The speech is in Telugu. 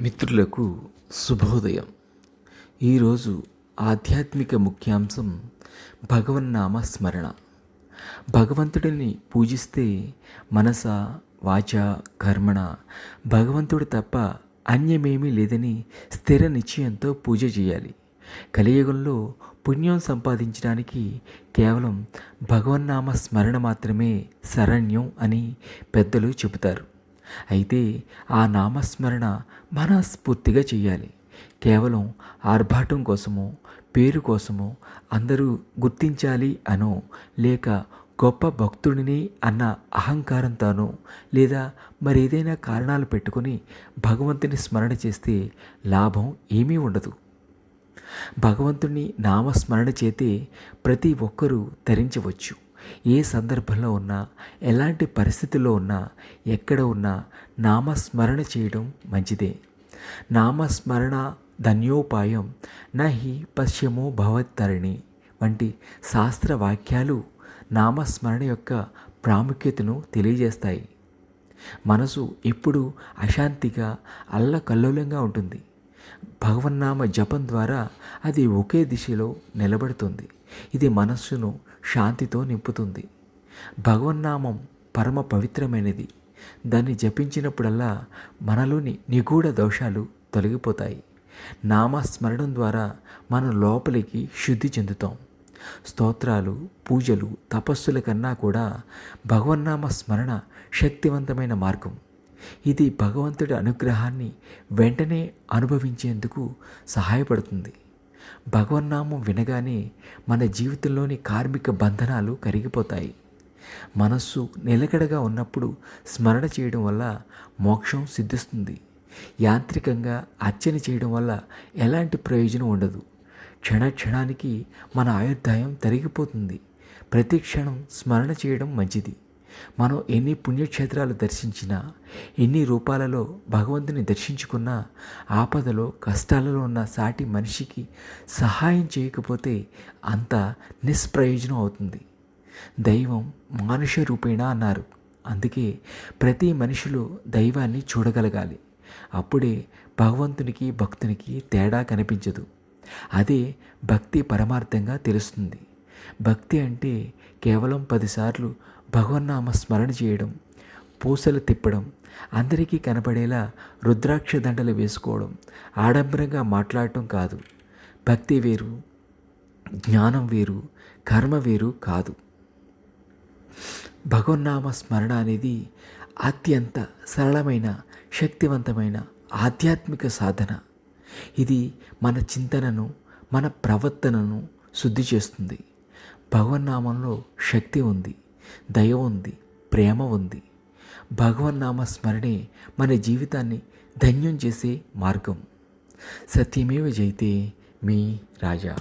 మిత్రులకు శుభోదయం. ఈరోజు ఆధ్యాత్మిక ముఖ్యాంశం భగవన్నామ స్మరణ. భగవంతుడిని పూజిస్తే మనస వాచ కర్మణ భగవంతుడు తప్ప అన్యమేమీ లేదని స్థిర నిశ్చయంతో పూజ చేయాలి. కలియుగంలో పుణ్యం సంపాదించడానికి కేవలం భగవన్నామ స్మరణ మాత్రమే శరణ్యం అని పెద్దలు చెబుతారు. అయితే ఆ నామస్మరణ మనస్ఫూర్తిగా చేయాలి కేవలం ఆర్భాటం కోసమో పేరు కోసమో అందరూ గుర్తించాలి అనో లేక గొప్ప భక్తుడిని అన్న అహంకారంతోనో లేదా మరేదైనా కారణాలు పెట్టుకొని భగవంతుని స్మరణ చేస్తే లాభం ఏమీ ఉండదు. భగవంతుని నామస్మరణ చేతే ప్రతి ఒక్కరూ తరించవచ్చు. ఏ సందర్భంలో ఉన్నా ఎలాంటి పరిస్థితుల్లో ఉన్నా ఎక్కడ ఉన్నా నామస్మరణ చేయడం మంచిదే. నామస్మరణ ధన్యోపాయం నహి పశ్యమో భవత్తరిణి వంటి శాస్త్ర వాక్యాలు నామస్మరణ యొక్క ప్రాముఖ్యతను తెలియజేస్తాయి. మనసు ఎప్పుడు అశాంతిగా అల్లకల్లోలంగా ఉంటుంది. భగవన్నామ జపం ద్వారా అది ఒకే దిశలో నిలబడుతుంది. ఇది మనస్సును శాంతితో నింపుతుంది. భగవన్నామం పరమ పవిత్రమైనది. దాన్ని జపించినప్పుడల్లా మనలోని నిగూఢ దోషాలు తొలగిపోతాయి. నామస్మరణం ద్వారా మనం లోపలికి శుద్ధి చెందుతాం. స్తోత్రాలు పూజలు తపస్సుల కన్నా కూడా భగవన్నామ స్మరణ శక్తివంతమైన మార్గం. ఇది భగవంతుడి అనుగ్రహాన్ని వెంటనే అనుభవించేందుకు సహాయపడుతుంది. భగవన్నామం వినగానే మన జీవితంలోని కార్మిక బంధనాలు కరిగిపోతాయి. మనస్సు నిలకడగా ఉన్నప్పుడు స్మరణ చేయడం వల్ల మోక్షం సిద్ధిస్తుంది. యాంత్రికంగా అర్చన చేయడం వల్ల ఎలాంటి ప్రయోజనం ఉండదు. క్షణ క్షణానికి మన ఆయుర్దాయం తరిగిపోతుంది. ప్రతి క్షణం స్మరణ చేయడం మంచిది. మనం ఎన్ని పుణ్యక్షేత్రాలు దర్శించినా ఎన్ని రూపాలలో భగవంతుని దర్శించుకున్నా ఆపదలో కష్టాలలో ఉన్న సాటి మనిషికి సహాయం చేయకపోతే అంత నిష్ప్రయోజనం అవుతుంది. దైవం మానుష రూపేణ అన్నారు. అందుకే ప్రతి మనిషిలో దైవాన్ని చూడగలగాలి. అప్పుడే భగవంతునికి భక్తునికి తేడా కనిపించదు. అదే భక్తి పరమార్థంగా తెలుస్తుంది. భక్తి అంటే కేవలం పదిసార్లు భగవన్నామ స్మరణ చేయడం పూసలు తిప్పడం అందరికీ కనపడేలా రుద్రాక్ష దండలు వేసుకోవడం ఆడంబరంగా మాట్లాడటం కాదు. భక్తి వేరు జ్ఞానం వేరు కర్మ వేరు కాదు. భగవన్నామ స్మరణ అనేది అత్యంత సరళమైన శక్తివంతమైన ఆధ్యాత్మిక సాధన. ఇది మన చింతనను మన ప్రవర్తనను శుద్ధి చేస్తుంది. భగవన్నామంలో శక్తి ఉంది. దయ ఉంది ప్రేమ ఉంది. భగవన్నామ స్మరణే మన జీవితాన్ని ధన్యం చేసే మార్గం. సత్యమేవ జైతే మీ రాజా.